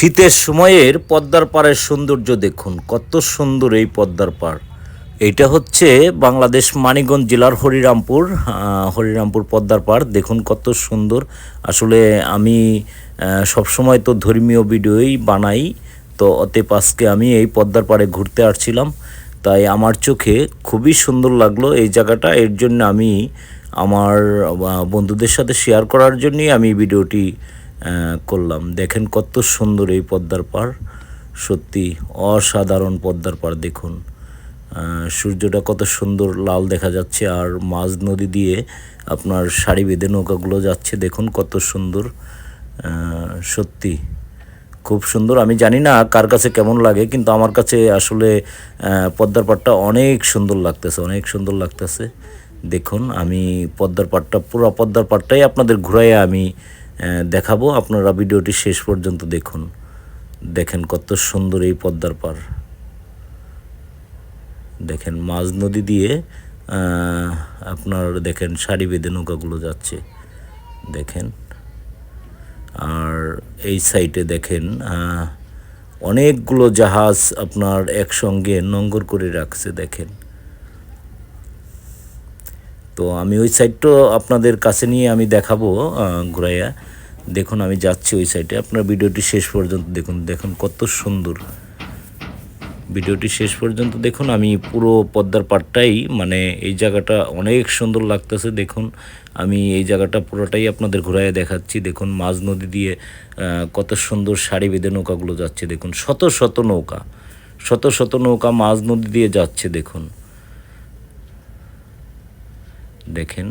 শীতের সময়ের পদ্মার পাড়ের সৌন্দর্য দেখুন, কত সুন্দর এই পদ্মার পাড়। এইটা হচ্ছে বাংলাদেশ মানিকগঞ্জ জেলার হরিরামপুর হরিরামপুর পদ্মার পাড়। দেখুন কত সুন্দর। আসলে আমি সবসময় তো ধর্মীয় ভিডিওই বানাই, তো অতএব আজকে আমি এই পদ্মার পাড়ে ঘুরতে আসছিলাম। তাই আমার চোখে খুবই সুন্দর লাগল এই জায়গাটা। এর জন্য আমি আমার বন্ধুদের সাথে শেয়ার করার জন্যই আমি ভিডিওটি করলাম। দেখেন কত সুন্দর এই পদ্মার পাড়। সত্যি অসাধারণ পদ্মার পাড়, দেখুন। সূর্যটা কত সুন্দর লাল দেখা যাচ্ছে, আর মাঝ নদী দিয়ে আপনার সারি বেঁধে নৌকাগুলো যাচ্ছে, দেখুন কত সুন্দর। সত্যি খুব সুন্দর। আমি জানি না কার কাছে কেমন লাগে, কিন্তু আমার কাছে আসলে পদ্মার পাড়টা অনেক সুন্দর লাগতেছে, অনেক সুন্দর লাগতেছে। দেখুন, আমি পদ্মার পাড়টা, পুরো পদ্মার পাড়টাই আপনাদের ঘুরাইয়ে আমি দেখাবো। আপনারা ভিডিওটি শেষ পর্যন্ত দেখুন। দেখেন কত সুন্দর এই পদ্মার পাড় দেখেন মাঝ নদী দিয়ে আপনার দেখেন সারি বেঁধে নৌকাগুলো যাচ্ছে। দেখেন। আর এই সাইটে দেখেন অনেকগুলো জাহাজ আপনার একসঙ্গে নঙ্গর করে রাখছে। দেখেন। তো আমি ওই সাইডটা আপনাদের কাছে নিয়ে আমি দেখাবো ঘুরাইয়া। দেখুন, আমি যাচ্ছি ওই সাইডে আপনার ভিডিওটি শেষ পর্যন্ত দেখুন। দেখুন কত সুন্দর। ভিডিওটি শেষ পর্যন্ত দেখুন। আমি পুরো পদ্মার পাড়টাই মানে এই জায়গাটা অনেক সুন্দর লাগতেছে। দেখুন, আমি এই জায়গাটা পুরোটাই আপনাদের ঘুরাইয়া দেখাচ্ছি। দেখুন, মাঝ নদী দিয়ে কত সুন্দর সারি বেঁধে নৌকাগুলো যাচ্ছে। দেখুন, শত শত নৌকা, শত শত নৌকা মাঝ নদী দিয়ে যাচ্ছে। দেখুন দেখেন।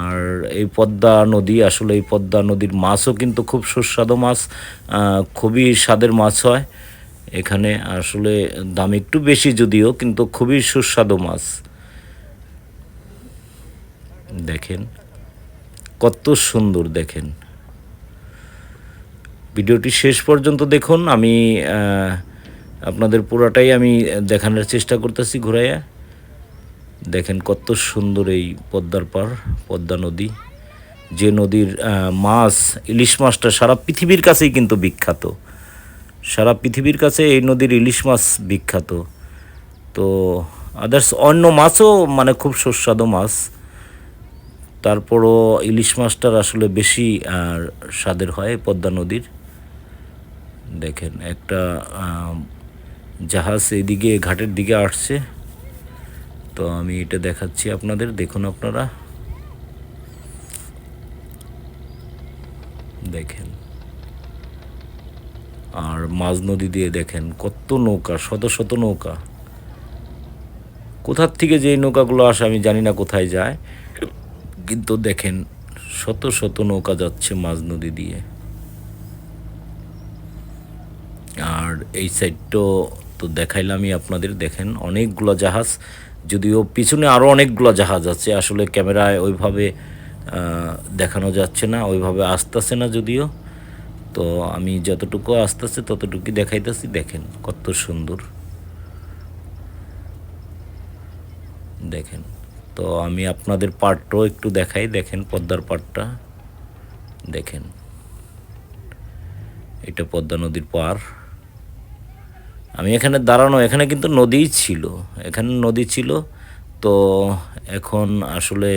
আর এই পদ্মা নদী, আসলে এই পদ্মা নদীর মাছও কিন্তু খুব সুস্বাদু মাছ খুবই স্বাদের মাছ হয় এখানে। আসলে দাম একটু বেশি যদিও, কিন্তু খুবই সুস্বাদু মাছ। দেখেন, কত সুন্দর দেখেন। ভিডিওটি শেষ পর্যন্ত দেখুন। আমি আপনাদের পুরাটাই আমি দেখানোর চেষ্টা করতেছি ঘুরাইয়া। দেখেন কত সুন্দর এই পদ্মার পাড় পদ্মা নদী। যে নদীর মাছ, ইলিশ মাছটা সারা পৃথিবীর কাছেই কিন্তু বিখ্যাত। সারা পৃথিবীর কাছে এই নদীর ইলিশ মাছ বিখ্যাত। তো আদার্স অন্য মাছও মানে খুব সুস্বাদু মাছ। তারপরও ইলিশ মাছটার আসলে বেশি আর স্বাদের হয় পদ্মা নদীর। দেখেন একটা জাহাজ এইদিকে ঘাটের দিকে আসছে। তো আমি এটা দেখাচ্ছি আপনাদের, দেখুন আপনারা। দেখেন। আর মাঝ নদী দিয়ে দেখেন, কত নৌকা, শত শত নৌকা। কোথার থেকে যে নৌকাগুলো আসে আমি জানি না কোথায় যায়, কিন্তু দেখেন, শত শত নৌকা যাচ্ছে মাঝ নদী দিয়ে। আর এই সাইডটা তো দেখাইলামই আপনাদের, দেখেন, অনেকগুলো জাহাজ যদিও পিছনে আরও অনেকগুলো জাহাজ আছে, আসলে ক্যামেরায় ওইভাবে দেখানো যাচ্ছে না, ওইভাবে আসতেছে না যদিও। তো আমি যতটুকু আসতেছে ততটুকু দেখাইতেছি, দেখেন কত সুন্দর। দেখেন, তো আমি আপনাদের পার্টটাও একটু দেখাই, দেখেন পদ্মার পাড়টা দেখেন, এটা পদ্মা নদীর পার। আমি এখানে দাঁড়ানো এখানে কিন্তু নদীই ছিল এখানে নদী ছিল। তো এখন আসলে